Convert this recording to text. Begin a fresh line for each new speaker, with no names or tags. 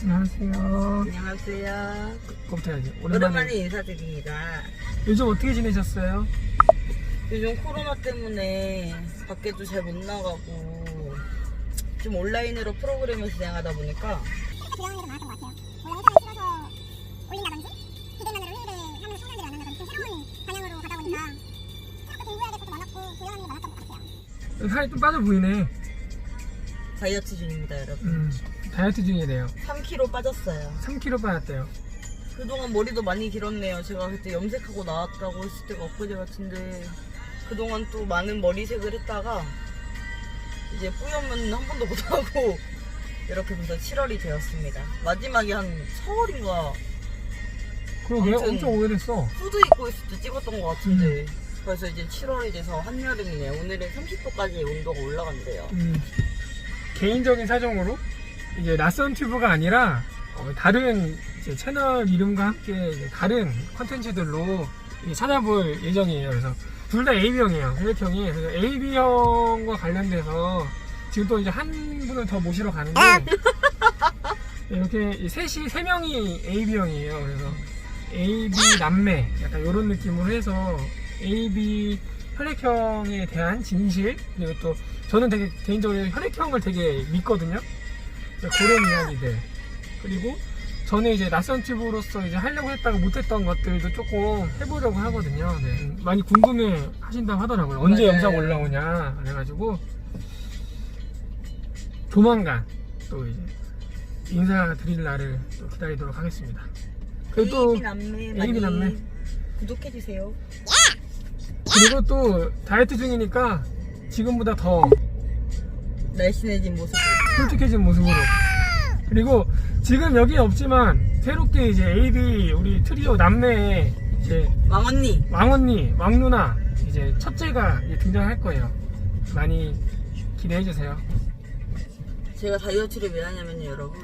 안녕하세요.
안녕하세요.
그부터 해야지. 오랜만에.
오랜만에 인사드립니다.
요즘 어떻게 지내셨어요?
요즘 코로나 때문에 밖에도 잘 못 나가고 좀 온라인으로 프로그램을 진행하다 보니까
기대하는 게 많았던 것 같아요. 원래 회사에 실어서 올린다든지 비대면으로 회의를 하면서 상사들을 만나는 좀 새로운 방향으로 가다 보니까 생각보다 공부해야 될 것도 많았고 기대하는 게 많았던 것 같아요.
살이 좀 빠져 보이네.
다이어트 중입니다, 여러분.
음, 다이어트 중이래요.
3kg 빠졌어요.
3kg 빠졌대요.
그동안 머리도 많이 길었네요. 제가 그때 염색하고 나왔다고 했을 때가 엊그제 같은데 그동안 또 많은 머리색을 했다가 이제 뿌염은 한 번도 못하고 이렇게 벌써 7월이 되었습니다. 마지막에 한 4월인가
그러게
아무튼-
엄청 오래됐어.
후드 입고 있을 때 찍었던 것 같은데 그래서 이제 7월이 돼서 한여름이네요. 오늘은 30도까지 온도가 올라간대요.
음, 개인적인 사정으로 이제 낯선 튜브가 아니라 어, 다른 채널 이름과 함께 이제 다른 컨텐츠들로 찾아볼 예정이에요. 그래서 둘 다 AB형이에요. 혈액형이. 그래서 AB형과 관련돼서 지금 또 이제 한 분을 더 모시러 가는데 이렇게 이 셋이 세 명이 AB형이에요. 그래서 AB 남매 약간 이런 느낌으로 해서 AB 혈액형에 대한 진실 그리고 또 저는 되게 개인적으로 혈액형을 되게 믿거든요. 그런 이야기들 그리고 저는 이제 낯선 튜브로서 이제 하려고 했다가 못했던 것들도 조금 해보려고 하거든요. 네. 많이 궁금해 하신다고 하더라고요. 언제
맞아요.
영상 올라오냐 그래가지고 조만간 또 이제 인사드릴 날을 또 기다리도록 하겠습니다. 그리고 또
남매 많이
남매.
구독해 주세요.
그리고 또 다이어트 중이니까 지금보다 더
날씬해진 모습.
솔직해진 모습으로 그리고 지금 여기 없지만 새롭게 이제 AB 우리 트리오 남매의 이제
왕언니.
왕언니 왕누나 이제 첫째가 이제 등장할 거예요 많이 기대해 주세요
제가 다이어트를 왜 하냐면요, 여러분.